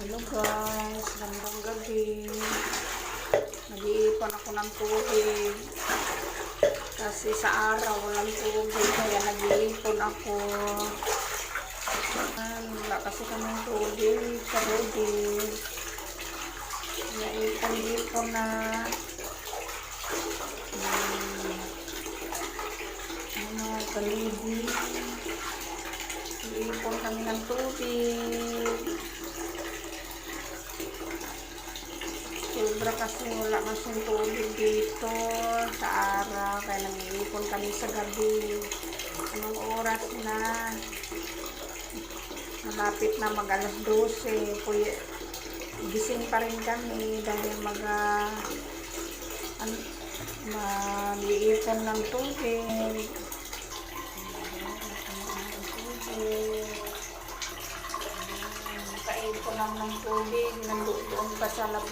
Hello guys, gandang gabi. Nag-iipon ako ng tubig. Kasi sa araw walang tubig, kaya nag-iipon ako. Wala kasi kaming tubig sa tubig. Kaya ipon-ipon na. Hmm. Ano, kalidi. Iipon kami ng tubig. Sobra kasi wala kasing tubig dito sa araw. Kaya nag-iipon kami sa gabi. Anong oras na? Malapit na mag alas 12. Kuya, gising pa rin kami dahil mag uh, an, mag-iipon ng tubig. Kain ko lang ng tubig, nandoon pa sa labas.